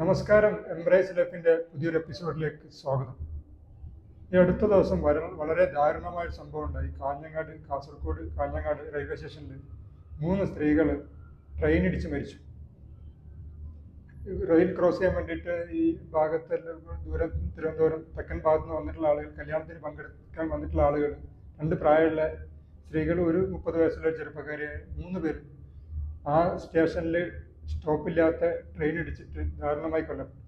നമസ്കാരം എംബ്രേസ് ലൈഫിന്റെ പുതിയൊരു എപ്പിസോഡിലേക്ക് സ്വാഗതം. ഈ അടുത്ത ദിവസം വര വളരെ ദാരുണമായ സംഭവം ഉണ്ടായി. കാഞ്ഞങ്ങാട് കാസർഗോഡ് കാഞ്ഞങ്ങാട് റെയിൽവേ സ്റ്റേഷനിൽ മൂന്ന് സ്ത്രീകൾ ട്രെയിൻ ഇടിച്ച് മരിച്ചു. റെയിൽ ക്രോസ് ചെയ്യാൻ വേണ്ടിയിട്ട് ഈ ഭാഗത്തെ ദൂരം തിരുവനന്തപുരം തെക്കൻ ഭാഗത്ത് നിന്ന് വന്നിട്ടുള്ള ആളുകൾ കല്യാണത്തിന് പങ്കെടുക്കാൻ വന്നിട്ടുള്ള ആളുകൾ രണ്ട് പ്രായമുള്ള സ്ത്രീകൾ ഒരു മുപ്പത് വയസ്സുള്ള ചെറുപ്പക്കാരെ മൂന്ന് പേര് ആ സ്റ്റേഷനിൽ സ്റ്റോപ്പില്ലാത്ത ട്രെയിൻ ഇടിച്ചിട്ട് ദാരുണമായി കൊല്ലപ്പെട്ടു.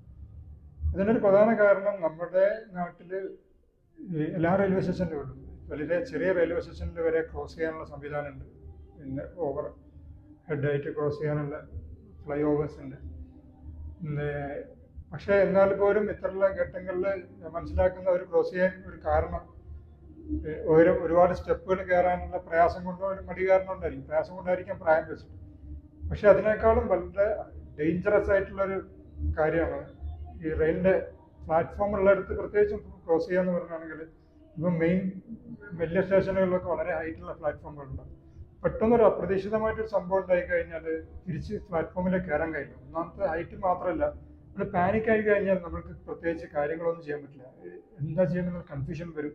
അതിനൊരു പ്രധാന കാരണം നമ്മുടെ നാട്ടിൽ എല്ലാ റെയിൽവേ സ്റ്റേഷനിലും വളരെ ചെറിയ റെയിൽവേ സ്റ്റേഷനിൽ വരെ ക്രോസ് ചെയ്യാനുള്ള സംവിധാനമുണ്ട്. പിന്നെ ഓവർ ഹെഡായിട്ട് ക്രോസ് ചെയ്യാനുള്ള ഫ്ലൈ ഓവേഴ്സ് ഉണ്ട് പക്ഷേ എന്നാൽ പോലും ഇത്തരമുള്ള ഘട്ടങ്ങളിൽ മനസ്സിലാക്കുന്ന ഒരു ക്രോസ് ചെയ്യാൻ ഒരു കാരണം ഒരു ഒരുപാട് സ്റ്റെപ്പുകൾ കയറാനുള്ള പ്രയാസം കൊണ്ടോ ഒരു മടി കാരണം കൊണ്ടായിരിക്കും. പ്രയാസം കൊണ്ടായിരിക്കാം പ്രായം വെച്ചിട്ട്. പക്ഷെ അതിനേക്കാളും വളരെ ഡേഞ്ചറസ് ആയിട്ടുള്ളൊരു കാര്യമാണ് ഈ റെയിലിന്റെ പ്ലാറ്റ്ഫോം ഉള്ളിടത്ത് പ്രത്യേകിച്ചും ക്രോസ് ചെയ്യാന്ന് പറഞ്ഞാണെങ്കിൽ ഇപ്പം മെയിൻ വലിയ സ്റ്റേഷനുകളിലൊക്കെ വളരെ ഹൈറ്റുള്ള പ്ലാറ്റ്ഫോമുകളുണ്ട് പെട്ടെന്നൊരു അപ്രതീക്ഷിതമായിട്ടൊരു സംഭവം ഉണ്ടായി കഴിഞ്ഞാൽ തിരിച്ച് പ്ലാറ്റ്ഫോമിലേക്ക് കയറാൻ കഴിയില്ല. ഒന്നാമത്തെ ഹൈറ്റ് മാത്രമല്ല നമ്മൾ പാനിക് ആയി കഴിഞ്ഞാൽ നമ്മൾക്ക് പ്രത്യേകിച്ച് കാര്യങ്ങളൊന്നും ചെയ്യാൻ പറ്റില്ല. എന്താ ചെയ്യണമെന്ന് കൺഫ്യൂഷൻ വരും.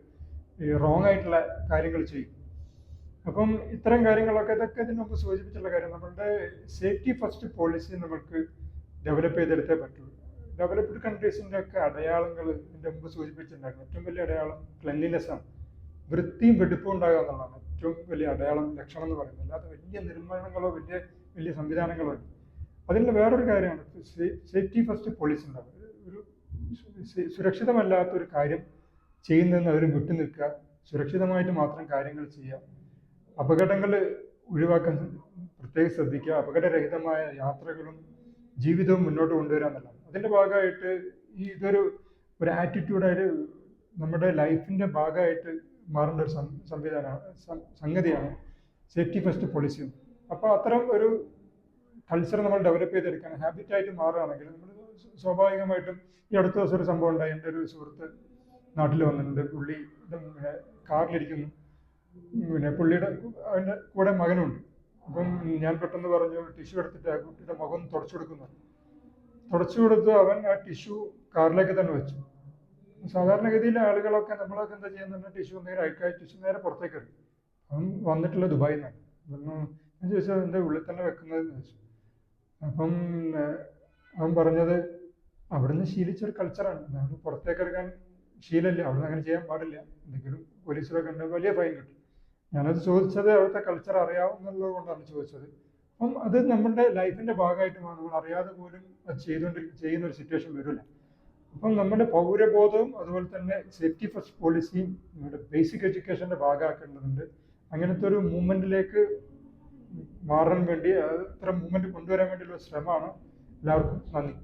റോങ് ആയിട്ടുള്ള കാര്യങ്ങൾ ചെയ്യും. അപ്പം ഇത്തരം കാര്യങ്ങളൊക്കെ ഇതൊക്കെ ഇതിനു മുമ്പ് സൂചിപ്പിച്ചുള്ള കാര്യം. നമ്മളുടെ സേഫ്റ്റി ഫസ്റ്റ് പോളിസി നമുക്ക് ഡെവലപ്പ് ചെയ്തെടുത്തേ പറ്റുള്ളൂ. ഡെവലപ്ഡ് കൺട്രീസിന്റെ ഒക്കെ അടയാളങ്ങൾ ഇതിന്റെ മുമ്പ് സൂചിപ്പിച്ചിട്ടുണ്ടായിരുന്നു. ഏറ്റവും വലിയ അടയാളം ക്ലെൻലിനെസ് ആണ്. വൃത്തിയും വെടുപ്പും ഉണ്ടാകുക എന്നുള്ളതാണ്. ഏറ്റവും വലിയ അടയാളം ലക്ഷണം എന്ന് പറയുന്നത്. അല്ലാതെ വലിയ നിർമ്മാണങ്ങളോ വലിയ വലിയ സംവിധാനങ്ങളോ ഇല്ല. അതിന്റെ വേറൊരു കാര്യമാണ്. സേഫ്റ്റി ഫസ്റ്റ് പോളിസി ഉണ്ടാവും ഒരു സുരക്ഷിതമല്ലാത്ത ഒരു കാര്യം ചെയ്യുന്നതിന് അവർ വിട്ടു നിൽക്കുക സുരക്ഷിതമായിട്ട് മാത്രം കാര്യങ്ങൾ ചെയ്യുക. അപകടങ്ങൾ ഒഴിവാക്കാൻ പ്രത്യേകം ശ്രദ്ധിക്കുക. അപകടരഹിതമായ യാത്രകളും ജീവിതവും മുന്നോട്ട് കൊണ്ടുവരാൻ എന്നുള്ളതാണ് അതിന്റെ ഭാഗമായിട്ട് ഈ ഇതൊരു ഒരു ആറ്റിറ്റ്യൂഡായിട്ട് നമ്മുടെ ലൈഫിന്റെ ഭാഗമായിട്ട് മാറേണ്ട ഒരു സംവിധാനമാണ് സംഗതിയാണ് സേഫ്റ്റി ഫസ്റ്റ് പോളിസിയും അപ്പോൾ അത്തരം ഒരു കൾച്ചർ നമ്മൾ ഡെവലപ്പ് ചെയ്തെടുക്കാൻ ഹാബിറ്റായിട്ട് മാറുകയാണെങ്കിൽ നമ്മൾ സ്വാഭാവികമായിട്ടും ഈ അടുത്ത ദിവസം ഒരു സംഭവം ഉണ്ടായി. എന്റെ ഒരു സുഹൃത്ത് നാട്ടിൽ വന്നിട്ടുണ്ട്. പുള്ളി കാറിലിരിക്കുന്നു പിന്നെ പുള്ളിയുടെ അവന്റെ കൂടെ മകനുണ്ട്. അപ്പം ഞാൻ പെട്ടെന്ന് പറഞ്ഞു ടിഷ്യൂ എടുത്തിട്ട് ആ കുട്ടിയുടെ മുഖം തുടച്ചു കൊടുക്കുന്നു. തുടച്ചു കൊടുത്തു അവൻ ആ ടിഷ്യൂ കാറിലേക്ക് തന്നെ വെച്ചു. സാധാരണഗതിയിൽ ആളുകളൊക്കെ നമ്മളൊക്കെ എന്താ ചെയ്യുന്നത് ടിഷ്യൂ നേരെ അയക്കായി ടിഷ്യൂ നേരെ പുറത്തേക്ക് ഇടും അവൻ വന്നിട്ടുള്ള ദുബായിൽ നിന്നാണ്. ഞാൻ ചോദിച്ചത് എന്റെ ഉള്ളിൽ തന്നെ വെക്കുന്നതെന്ന്? ചോദിച്ചു. അപ്പം അവൻ പറഞ്ഞത് അവിടുന്ന് ശീലിച്ചൊരു കൾച്ചറാണ് നമ്മൾ പുറത്തേക്ക് എടുക്കാൻ ശീലമില്ല. അവിടുന്ന് അങ്ങനെ ചെയ്യാൻ പാടില്ല. എന്തെങ്കിലും പോലീസിലൊക്കെ ഉണ്ട് വലിയ ഫൈൻ കിട്ടും. ഞാനത് ചോദിച്ചത് അവിടുത്തെ കൾച്ചർ അറിയാവുന്നുള്ളത് കൊണ്ടാണ് ചോദിച്ചത്. അപ്പം അത് നമ്മുടെ ലൈഫിന്റെ ഭാഗമായിട്ട് മാറും. നമ്മൾ അറിയാതെ പോലും അത് ചെയ്തുകൊണ്ട് ചെയ്യുന്ന ഒരു സിറ്റുവേഷൻ വരില്ല. അപ്പം നമ്മുടെ പൗരബോധവും അതുപോലെ തന്നെ സേഫ്റ്റി ഫസ്റ്റ് പോളിസിയും നമ്മുടെ ബേസിക് എഡ്യൂക്കേഷന്റെ ഭാഗമാക്കേണ്ടതുണ്ട്. അങ്ങനത്തെ ഒരു മൂവ്മെന്റിലേക്ക് മാറാൻ വേണ്ടി അത് ഇത്തരം മൂവ്മെന്റ് കൊണ്ടുവരാൻ വേണ്ടിയുള്ള ശ്രമമാണ്. എല്ലാവർക്കും നന്ദി.